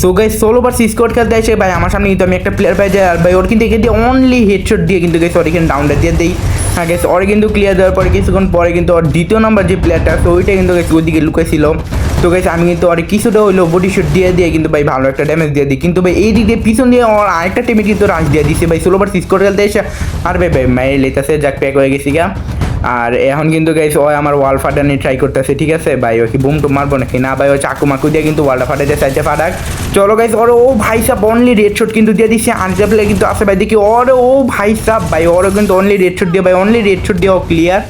So guys ষোলো বার squad খেলতে আসে। ভাই, আমার সামনে কিন্তু আমি একটা প্লেয়ার পাই যাই আর ভাই, ওর কিন্তু এখান অনলি হেডশট দিয়ে কিন্তু গেছে ওর এখানে ডাউনটা দিয়ে দেই। হ্যাঁ গেছে ওর কিন্তু ক্লিয়ার দেওয়ার পরে, কিছুক্ষণ পরে কিন্তু ওর দ্বিতীয় নাম্বার যে প্লেয়ারটা আছে ওইটা কিন্তু গেছে ওইদিকে লুকেছিল তো গেছে আমি কিন্তু ওর কিছুটা হইল বডি শুট দিয়ে দিয়ে কিন্তু, ভাই, ভালো একটা ড্যামেজ দিয়ে দিই। কিন্তু, ভাই, এই দিক দিয়ে পিছন দিয়ে ওর আরেকটা টিমে কিন্তু রাশ দিয়ে দিছে। ভাই ষোলো বার স্কোয়াড খেলতে এসে আর, ভাই ভাই মায়ের লেতাছে, যাক প্যাক হয়ে গেছি গা। আর এখন কিন্তু গাইস ও আমার ওয়াল ফাটানি ট্রাই করতেছে, ঠিক আছে? ভাই, ও কি বুম টুম মারবো নাকি? না ভাই, ও চাকু মাকু দিয়ে কিন্তু ওয়ালটা ফাটাইতে চাইছে ফাটাক। চলো গাইস ওর, ও ভাই সাহ অনলি রেড শট কিন্তু দিয়ে দিচ্ছে আর যে প্লে কিন্তু আছে ভাই, দেখি, ওর, ও ভাই সাহ ভাই ওরও কিন্তু অনলি রেড শট দিয়ে, ভাই অনলি রেড শট দিয়ে ও ক্লিয়ার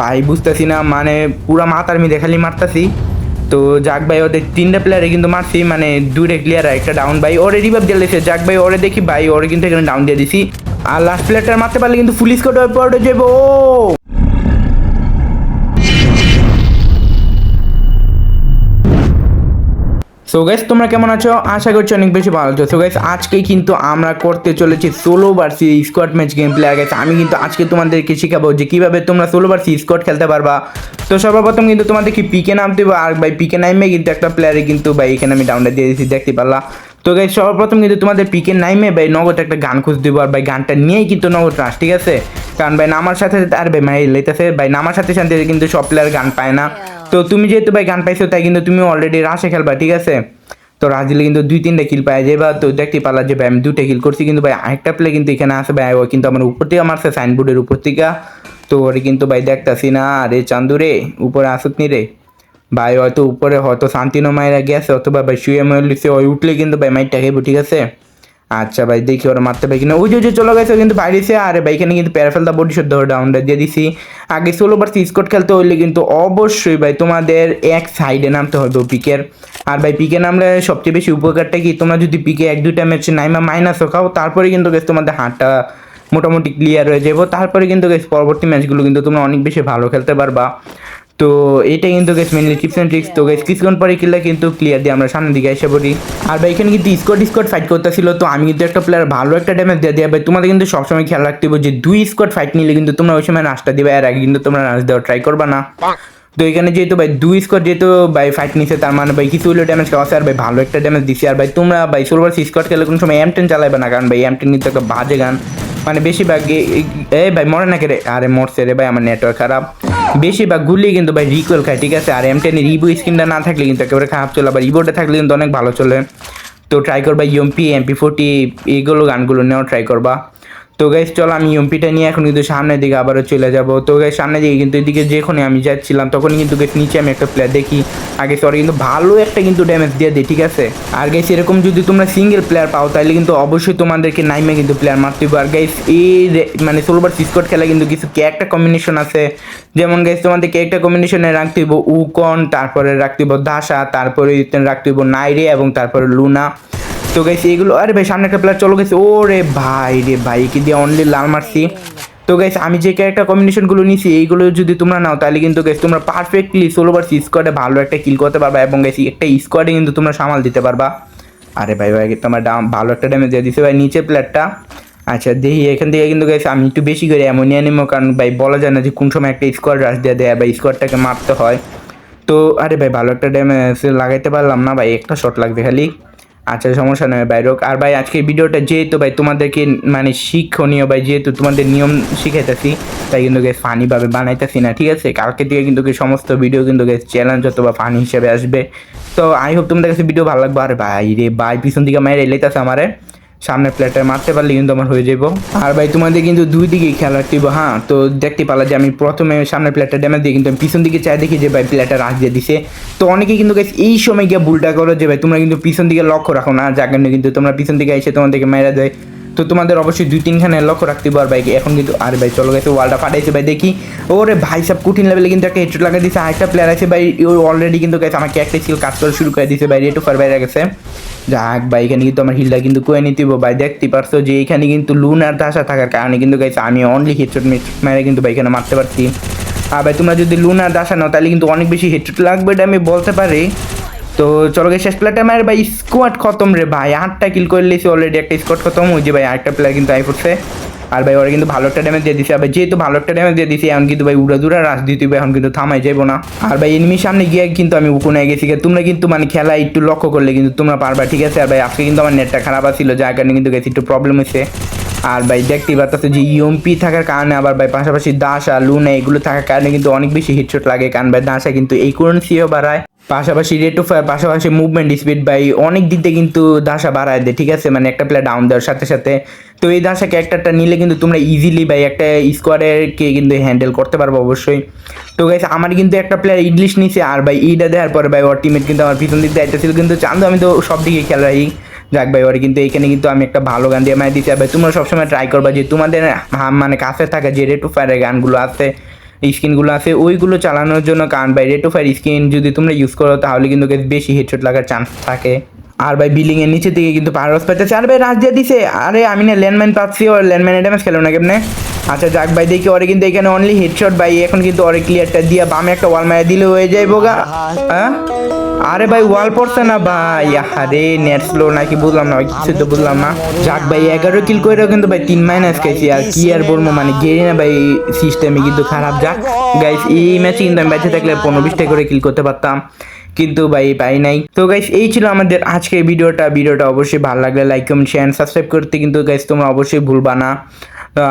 ভাই, বুঝতেছি না মানে পুরা মাথার মিদে খালি মারতাছি। তো যাক ভাই, ওদের তিনটা প্লেয়ারে কিন্তু মারছি মানে দুইটা ক্লিয়ার একটা ডাউন ভাই, ওরে রিভাইভ দিয়ে দিয়েছে যাক ভাই, ওরে দেখি, ভাই, ওরে কিন্তু এখানে ডাউন দিয়ে দিছি। আর লাস্ট প্লেয়ারটা মারতে পারলে কিন্তু ফুল স্কোর পর যাব সো গাইস তোমরা কেমন আছো? আশা করছি অনেক বেশি ভালো আছো। সো গাইস আজকে কিন্তু আমরা করতে চলেছি solo versus squad match game play গেছে আমি কিন্তু আজকে তোমাদেরকে শেখাবো যে কীভাবে তোমরা সোলো ভার্সি স্কোয়াড খেলতে পারবা। তো সর্বপ্রথম কিন্তু তোমাদেরকে পিকে নামতে আর ভাই পিকে নামে কিন্তু একটা প্লেয়ারে কিন্তু ভাই, এখানে আমি ডাউনটা দিয়ে দিয়েছি, দেখতে পারলা? তো গাইস সর্বপ্রথম কিন্তু তোমাদের পিকে নাইমে ভাই, নগদ একটা গান খুঁজ দিব আর ভাই, গানটা নিয়েই কিন্তু নগদ রাস ঠিক আছে? কারণ ভাই, নামার সাথে আর ভাই মাই লেতেছে। ভাই, নামার সাথে সাথে কিন্তু সব প্লেয়ার গান পায় না। তো তুমি যেহেতু ভাই গান পাইছো, তাই কিন্তু তুমি অলরেডি রাশে খেলবা, ঠিক আছে? তো রাজ দিলে কিন্তু দুই, তিনটা কিল পাওয়া যায় বা তো দেখতে পারলা যে ভাই আমি দুটা কিল করছি, কিন্তু ভাই আরেকটা প্লে কিন্তু এখানে আসে ভাই, ও কিন্তু আমার উপর থেকে মারছে সাইনবোর্ডের উপর থেকে। তো ওরে কিন্তু ভাই দেখতাছি না রে চান্দু রে, উপরে আসুক নি রে। ভাই হয়তো উপরে হয়তো শান্তিনো মায়েরা গেছে, অথবা ভাই শুয়ে মরলিছে, ওই উঠলে কিন্তু ভাই মাইটটা খাইবো, ঠিক আছে? আচ্ছা ভাই, দেখি ওরা মারতে পারি কিনা। ওই যে চলে গেছে, কিন্তু বাইরেছে আর ভাই, এখানে কিন্তু প্যারাফেলটা বডি শুদ্ধ ডাউনটা দিয়ে দিছি। আগে ষোলো বার স্কট খেলতে হইলে কিন্তু অবশ্যই ভাই তোমাদের এক সাইডে নামতে হবে পিকের আর ভাই পিকে নামলে সবচেয়ে বেশি উপকারটা কি? তোমরা যদি পিকে এক, দুইটা ম্যাচ নাইমা মাইনাসও খাও, তারপরে কিন্তু গেছে তোমাদের হাতটা মোটামুটি ক্লিয়ার হয়ে যাব। তারপরে কিন্তু পরবর্তী ম্যাচগুলো কিন্তু তোমরা অনেক বেশি ভালো খেলতে পারবা। তো এটা কিন্তু গেছে মেনলি টিপস অ্যান্ড ট্রিক্স তো গেছে কিছুক্ষণ পরে কিনলে কিন্তু ক্লিয়ার দিয়ে আমরা সামনের দিকে এসে পড়ি। আর ভাই, এখানে কিন্তু স্কোয়াড স্কোয়াড ফাইট করতেছিল। তো আমি কিন্তু একটা প্লেয়ার ভালো একটা ড্যামেজ দিয়ে দিয়ে। ভাই, তোমাদের কিন্তু সবসময় খেয়াল রাখতে হবে যে দুই স্কোয়াড ফাইট নিলে কিন্তু তোমরা ওই সময় নাচটা দিবে। আর আগে কিন্তু তোমরা নাচ দেওয়া ট্রাই করবা না। তো এখানে যেহেতু ভাই, দুই স্কোয়াড যেহেতু ভাই ফাইট নিছে, তার মানে ভাই কিছু হলো ড্যামেজ খাওয়া আর ভাই, ভালো একটা ড্যামেজ দিছে। আর ভাই, তোমরা ভাই সোলভার স্কোয়াড খেলে কোনো সময় এম টেন চালাবে না। কারণ ভাই এম টেন কিন্তু একটা বাজে গান। মানে বেশিরভাগ এ- ভাই মরে না রে? আরে মরছে রে ভাই, আমার নেটওয়ার্ক খারাপ। বেশিরভাগ গুলি কিন্তু ভাই রিকোয়েল খায়, ঠিক আছে? আর এম টেনের ইবো স্ক্রিনটা না থাকলে কিন্তু একেবারে খারাপ চলে, আবার ইবোটা থাকলে কিন্তু অনেক ভালো চলে। তো ট্রাই করবা ইউএমপি এমপি ফোর্টি এইগুলো গানগুলো নেওয়া ট্রাই করবা। তো গাইস চলো আমি ইউএমপিটা নিয়ে এখন কিন্তু সামনের দিকে আবারও চলে যাব। তো গাইস সামনের দিকে কিন্তু এদিকে যখনই আমি যাচ্ছিলাম, তখনই কিন্তু গাইস নিচে আমি একটা প্লেয়ার দেখি। আগে সরি কিন্তু ভালো একটা কিন্তু ড্যামেজ দিয়ে দিই ঠিক আছে? আর গাইস এরকম যদি তোমরা সিঙ্গেল প্লেয়ার পাও, তাহলে কিন্তু অবশ্যই তোমাদেরকে নাইমে কিন্তু প্লেয়ার মারতে হবে। আর গাইস এই মানে ষোলোবার সিস্কট খেলা কিন্তু কিছু একটা কম্বিনেশন আছে। যেমন গাইস তোমাদেরকে একটা কম্বিনেশনে রাখতে হইব উকন তারপরে রাখতে হইব দাসা তারপরে রাখতে হইব নাইরে এবং তারপরে লুনা তো গাইছি এগুলো আরে ভাই, সামনে একটা প্লেয়ার চলো গেছে ও রে ভাই রে ভাই, কি দিয়ে অনলি লাল মারছি। তো গাইস আমি যে ক্যারেক্টার কম্বিনেশনগুলো নিছি, এইগুলো যদি তোমরা নাও, তাহলে কিন্তু গাইস তোমরা পারফেক্টলি ষোলো বার স্কোয়াডে ভালো একটা কিল করতে পারবা এবং গাইস একটা স্কোয়াডে কিন্তু তোমরা সামাল দিতে পারবা। আরে ভাই ভাই, তোমার ডাম ভালো একটা ড্যামেজ দিয়ে দিছে ভাই নিচে প্লেয়ারটা আচ্ছা দেখি, এখান থেকে কিন্তু গাইস আমি একটু বেশি করে অ্যামোনিয়া নিবো, কারণ ভাই, বলা যায় না যে কোন সময় একটা স্কোয়াড রাশ দিয়ে দেয় বা স্কোয়াডটাকে মারতে হয়। তো, আরে ভাই, ভালো একটা ড্যামেজ লাগাইতে পারলাম না ভাই, একটা শট লাগবে খালি। আচ্ছা সমস্যা নয় ভাই রোক আর ভাই, আজকের ভিডিওটা যেহেতু ভাই তোমাদেরকে মানে শিক্ষণীয় ভাই, যেহেতু তোমাদের নিয়ম শিখাইতেছি, তাই কিন্তু গেস ফানিভাবে বানাইতেছি না, ঠিক আছে? কালকে থেকে কিন্তু সমস্ত ভিডিও কিন্তু গেস চ্যালেঞ্জ অথবা ফানি হিসেবে আসবে। তো আই হোপ তোমাদের কাছে ভিডিও ভালো লাগবে। আর ভাই রে ভাই, পিছন দিকে মায়ের এলাইতেছে আমারে। সামনের প্লেটে মারতে পারলে কিন্তু আমার হয়ে যাব আর ভাই, তোমাদের কিন্তু দুই দিকে খেয়াল রাখতে হ্যাঁ? তো দেখতে পারলা যে আমি প্রথমে সামনে প্লেটটা ড্যামেজ দিয়ে কিন্তু আমি পিছন দিকে চাই দেখি যে ভাই প্লেটটা রাখ দিয়ে দিছে। তো অনেকে কিন্তু গেছে এই সময় গিয়ে ভুলটা করো যে ভাই, তোমরা কিন্তু পিছন দিকে লক্ষ্য রাখো না, যার কিন্তু তোমরা পিছন দিকে এসে তোমাদেরকে মেরা দেয়। তো তোমাদের অবশ্যই দুই তিনখানে লক্ষ্য রাখতে আর ভাই, এখন কিন্তু, আর ভাই, চলো গেছে ওয়ালটা ফাটাইছে ভাই, দেখি। ওরে ভাই, সব কঠিন লেভেলে কিন্তু একটা হেডশট লাগাই দিছে, আরেকটা প্লেয়ার আছে ভাই অলরেডি কিন্তু গেছে আমাকে একটা স্কিল কাজ করা শুরু করে দিছে, ভাই রেটু ফার বাইরে গেছে। যাক ভাই, এখানে কিন্তু আমার হিলটা কিন্তু কয়ে নিতে ভাই, দেখতে পারছ যে এখানে কিন্তু লুন আর দাসা থাকার কারণে কিন্তু গেছে আমি অনলি হেডশট মেরে কিন্তু, ভাই, এখানে মারতে পারছি। আর ভাই, তোমরা যদি লুন আর দাসা নাও, তাহলে কিন্তু অনেক বেশি হেডশট লাগবে, এটা আমি বলতে পারি। তো চলো গে শেষ প্লেয়ারটা মায়ের ভাই স্কোয়াড খতম রে ভাই। আটটা কিল করে লিয়েছি অলরেডি একটা স্কোয়াড খতম। ওই যে ভাই আরেকটা প্লেয়ার কিন্তু আই পড়ছে। আর ভাই ওরা কিন্তু ভালো একটা ড্যামেজ দিয়ে দিছে। ভাই যেহেতু ভালো একটা ড্যামেজ দিয়ে দিছে এখন কিন্তু ভাই উড়া দুরা রাশ দিতে হবে, এখন কিন্তু থামাই যাব না। আর ভাই এনিমির সামনে গিয়ে কিন্তু আমি উকুনে গেছি। তোমরা কিন্তু মানে খেলা একটু লক্ষ্য করলে কিন্তু তোমরা পারবা ঠিক আছে? আর ভাই আজকে কিন্তু আমার নেটটা খারাপ ছিল যার কারণে কিন্তু গেছি একটু প্রবলেম হয়েছে। আর ভাই দেখতেই পাচ্ছ যে ইউএমপি থাকার কারণে আবার ভাই পাশাপাশি দাসা লুনা এগুলো থাকার কারণে কিন্তু অনেক বেশি হিটশট লাগে। কারণ ভাই দাসা কিন্তু এই কোন সিও বাড়ায়। পাশাপাশি রেট অফ ফায়ার পাশাপাশি মুভমেন্ট স্পিড ভাই অনেক দিক দিয়ে কিন্তু দাসা বাড়ায় দেয়, ঠিক আছে? মানে একটা প্লেয়ার ডাউন দেওয়ার সাথে সাথে। তো এই দাসা ক্যারেক্টারটা নিলে কিন্তু তোমরা ইজিলি ভাই একটা স্কোয়াডেরকে কিন্তু হ্যান্ডেল করতে পারব অবশ্যই। তো গাইস আমার কিন্তু একটা প্লেয়ার ইংলিশ নিছে, আর ভাই ইটা দেওয়ার পরে ভাই ওর টিমের কিন্তু আমার পিছন দিক দায়িত্ব ছিল কিন্তু চান্দু, আমি তো সব দিকে খেলা রাখি। যাক ভাই ওর কিন্তু এইখানে কিন্তু আমি একটা ভালো গান দিয়ে মাই দিতে ভাই তোমরা সবসময় ট্রাই করবা যে তোমাদের মানে কাছে থাকা যে রেট অফ ফায়ারের গানগুলো আছে স্কিনগুলো আছে। ওইগুলো চালানোর জন্য কারণ ভাই রেট অফ ফায়ার স্কিন যদি তোমরা ইউজ করো, তাহলে কিন্তু বেশি হেডশট লাগার চান্স থাকে। আর ভাই বিল্ডিং এর নিচে থেকে কিন্তু পারস পাইতেছে আর ভাই, রাজ দিয়ে দিছে। আরে, আমি না ল্যান্ডম্যান পাচ্ছি, ওর ল্যান্ডম্যান ড্যামেজ খেলো না কেমনে? আচ্ছা যাক ভাই, দেখি ওরে কিন্তু এখানে অনলি হেডশট ভাই। এখন কিন্তু ওরে ক্লিয়ারটা দিয়ে বামে একটা ওয়াল মারা দিলে হয়ে যায় বোগা হ্যাঁ? আরে ভাই, ওয়াল পড়ছে না ভাই। আরে নেট স্লো নাকি, বুঝলাম না কিছু তো বুঝলাম না। যাক ভাই, এগারো কিল করেও কিন্তু ভাই তিন মাইনাস খাইছি, আর কি আর বলব মানে গেরি না ভাই সিস্টেমে কিন্তু খারাপ। যাক গাইস এই ম্যাচে কিন্তু আমি বেঁচে থাকলে পনেরো বিশটা করে কিল করতে পারতাম, কিন্তু ভাই, পাই নাই। তো গাইস এই ছিল আমাদের আজকের ভিডিওটা। ভিডিওটা অবশ্যই ভালো লাগলে লাইক কমেন্ট শেয়ার সাবস্ক্রাইব করতে কিন্তু গাইস তোমরা অবশ্যই ভুলবা না।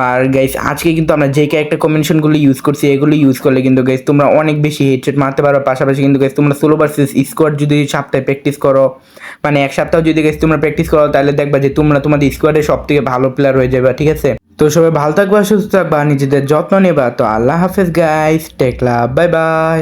আর গাইস আজকে কিন্তু আমরা যে একটা কম্বিনেশনগুলো ইউজ করছি, এগুলো ইউজ করলে কিন্তু গাইস তোমরা অনেক বেশি হেডশট মারতে পারো পাশাপাশি কিন্তু গাইস তোমরা সোলো ভার্সেস স্কোয়াড যদি সপ্তাহে প্র্যাকটিস করো মানে এক সপ্তাহ যদি গাইস তোমরা প্র্যাকটিস করো, তাহলে দেখবা যে তোমরা তোমাদের স্কোয়াডে সব থেকে ভালো প্লেয়ার হয়ে যাবে, ঠিক আছে? তো সবাই ভালো থাকবা, সুস্থ থাকবা, নিজেদের যত্ন নেবা। তো আল্লাহ হাফেজ guys take love bye bye